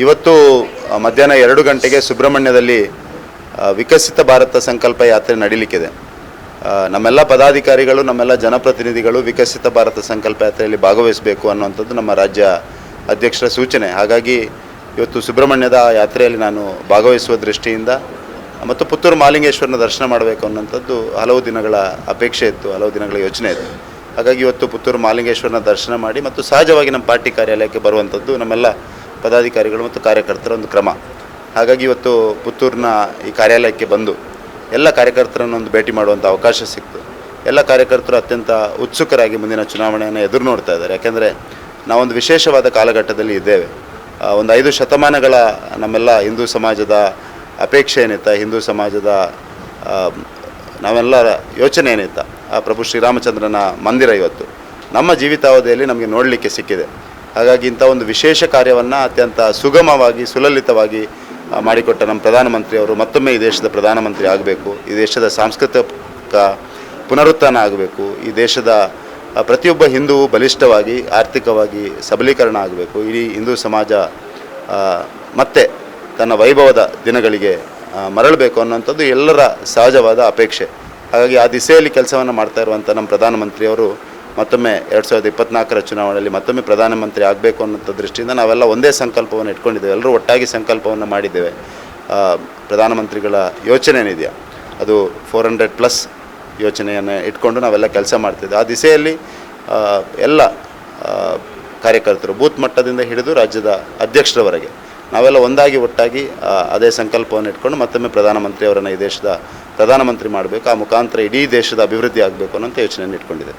ಇವತ್ತು ಮಧ್ಯಾಹ್ನ ಎರಡು ಗಂಟೆಗೆ ಸುಬ್ರಹ್ಮಣ್ಯದಲ್ಲಿ ವಿಕಸಿತ ಭಾರತ ಸಂಕಲ್ಪ ಯಾತ್ರೆ ನಡೀಲಿಕ್ಕಿದೆ. ನಮ್ಮೆಲ್ಲ ಪದಾಧಿಕಾರಿಗಳು, ನಮ್ಮೆಲ್ಲ ಜನಪ್ರತಿನಿಧಿಗಳು ವಿಕಸಿತ ಭಾರತ ಸಂಕಲ್ಪ ಯಾತ್ರೆಯಲ್ಲಿ ಭಾಗವಹಿಸಬೇಕು ಅನ್ನುವಂಥದ್ದು ನಮ್ಮ ರಾಜ್ಯ ಅಧ್ಯಕ್ಷರ ಸೂಚನೆ. ಹಾಗಾಗಿ ಇವತ್ತು ಸುಬ್ರಹ್ಮಣ್ಯದ ಯಾತ್ರೆಯಲ್ಲಿ ನಾನು ಭಾಗವಹಿಸುವ ದೃಷ್ಟಿಯಿಂದ ಮತ್ತು ಪುತ್ತೂರು ಮಾಲಿಂಗೇಶ್ವರನ ದರ್ಶನ ಮಾಡಬೇಕು ಅನ್ನೋಂಥದ್ದು ಹಲವು ದಿನಗಳ ಅಪೇಕ್ಷೆ ಇತ್ತು, ಹಲವು ದಿನಗಳ ಯೋಚನೆ ಇತ್ತು. ಹಾಗಾಗಿ ಇವತ್ತು ಪುತ್ತೂರು ಮಾಲಿಂಗೇಶ್ವರನ ದರ್ಶನ ಮಾಡಿ ಮತ್ತು ಸಹಜವಾಗಿ ನಮ್ಮ ಪಾರ್ಟಿ ಕಾರ್ಯಾಲಯಕ್ಕೆ ಬರುವಂಥದ್ದು ನಮ್ಮೆಲ್ಲ ಪದಾಧಿಕಾರಿಗಳು ಮತ್ತು ಕಾರ್ಯಕರ್ತರ ಒಂದು ಕ್ರಮ. ಹಾಗಾಗಿ ಇವತ್ತು ಪುತ್ತೂರಿನ ಈ ಕಾರ್ಯಾಲಯಕ್ಕೆ ಬಂದು ಎಲ್ಲ ಕಾರ್ಯಕರ್ತರನ್ನು ಒಂದು ಭೇಟಿ ಮಾಡುವಂಥ ಅವಕಾಶ ಸಿಕ್ತು. ಎಲ್ಲ ಕಾರ್ಯಕರ್ತರು ಅತ್ಯಂತ ಉತ್ಸುಕರಾಗಿ ಮುಂದಿನ ಚುನಾವಣೆಯನ್ನು ಎದುರು ನೋಡ್ತಾ ಇದ್ದಾರೆ. ಯಾಕೆಂದರೆ ನಾವೊಂದು ವಿಶೇಷವಾದ ಕಾಲಘಟ್ಟದಲ್ಲಿ ಇದ್ದೇವೆ. ಒಂದು ಐದು ಶತಮಾನಗಳ ನಮ್ಮೆಲ್ಲ ಹಿಂದೂ ಸಮಾಜದ ಅಪೇಕ್ಷೆ ಏನಿತ್ತ? ಹಿಂದೂ ಸಮಾಜದ ನಾವೆಲ್ಲರ ಯೋಚನೆ ಏನಿತ್ತ? ಆ, ಪ್ರಭು ಶ್ರೀರಾಮಚಂದ್ರನ ಮಂದಿರ ಇವತ್ತು. ನಮ್ಮ ಜೀವಿತಾವಧಿಯಲ್ಲಿ ನಮಗೆ ನೋಡಲಿಕ್ಕೆ ಸಿಕ್ಕಿದೆ. ಹಾಗಾಗಿ ಇಂಥ ಒಂದು ವಿಶೇಷ ಕಾರ್ಯವನ್ನು ಅತ್ಯಂತ ಸುಗಮವಾಗಿ, ಸುಲಲಿತವಾಗಿ ಮಾಡಿಕೊಟ್ಟ ನಮ್ಮ ಪ್ರಧಾನಮಂತ್ರಿಯವರು ಮತ್ತೊಮ್ಮೆ ಈ ದೇಶದ ಪ್ರಧಾನಮಂತ್ರಿ ಆಗಬೇಕು, ಈ ದೇಶದ ಸಾಂಸ್ಕೃತಿಕ ಪುನರುತ್ಥಾನ ಆಗಬೇಕು, ಈ ದೇಶದ ಪ್ರತಿಯೊಬ್ಬ ಹಿಂದೂ ಬಲಿಷ್ಠವಾಗಿ, ಆರ್ಥಿಕವಾಗಿ ಸಬಲೀಕರಣ ಆಗಬೇಕು. ಇಡೀ ಹಿಂದೂ ಸಮಾಜ ಮತ್ತೆ ತನ್ನ ವೈಭವದ ದಿನಗಳಿಗೆ ಮರಳಬೇಕು ಅನ್ನೋಂಥದ್ದು ಎಲ್ಲರ ಸಹಜವಾದ ಅಪೇಕ್ಷೆ. ಹಾಗಾಗಿ ಆ ದಿಸೆಯಲ್ಲಿ ಕೆಲಸವನ್ನು ಮಾಡ್ತಾ ಇರುವಂಥ ನಮ್ಮ ಪ್ರಧಾನಮಂತ್ರಿಯವರು ಮತ್ತೊಮ್ಮೆ ಎರಡು ಸಾವಿರದ ಇಪ್ಪತ್ನಾಲ್ಕರ ಚುನಾವಣೆಯಲ್ಲಿ ಮತ್ತೊಮ್ಮೆ ಪ್ರಧಾನಮಂತ್ರಿ ಆಗಬೇಕು ಅನ್ನೋಂಥ ದೃಷ್ಟಿಯಿಂದ ನಾವೆಲ್ಲ ಒಂದೇ ಸಂಕಲ್ಪವನ್ನು ಇಟ್ಕೊಂಡಿದ್ದೇವೆ. ಎಲ್ಲರೂ ಒಟ್ಟಾಗಿ ಸಂಕಲ್ಪವನ್ನು ಮಾಡಿದ್ದೇವೆ. ಪ್ರಧಾನಮಂತ್ರಿಗಳ ಯೋಚನೆ ಏನಿದೆಯಾ ಅದು ಫೋರ್ ಹಂಡ್ರೆಡ್ ಪ್ಲಸ್ ಯೋಚನೆಯನ್ನು ಇಟ್ಕೊಂಡು ನಾವೆಲ್ಲ ಕೆಲಸ ಮಾಡ್ತಿದ್ದೆ. ಆ ದಿಸೆಯಲ್ಲಿ ಎಲ್ಲ ಕಾರ್ಯಕರ್ತರು ಬೂತ್ ಮಟ್ಟದಿಂದ ಹಿಡಿದು ರಾಜ್ಯದ ಅಧ್ಯಕ್ಷರವರೆಗೆ ನಾವೆಲ್ಲ ಒಂದಾಗಿ ಒಟ್ಟಾಗಿ ಅದೇ ಸಂಕಲ್ಪವನ್ನು ಇಟ್ಕೊಂಡು ಮತ್ತೊಮ್ಮೆ ಪ್ರಧಾನಮಂತ್ರಿಯವರನ್ನು ಈ ದೇಶದ ಪ್ರಧಾನಮಂತ್ರಿ ಮಾಡಬೇಕು, ಆ ಮುಖಾಂತರ ಇಡೀ ದೇಶದ ಅಭಿವೃದ್ಧಿ ಆಗಬೇಕು ಅನ್ನೋಂಥ ಯೋಚನೆಯನ್ನು ಇಟ್ಕೊಂಡಿದೆ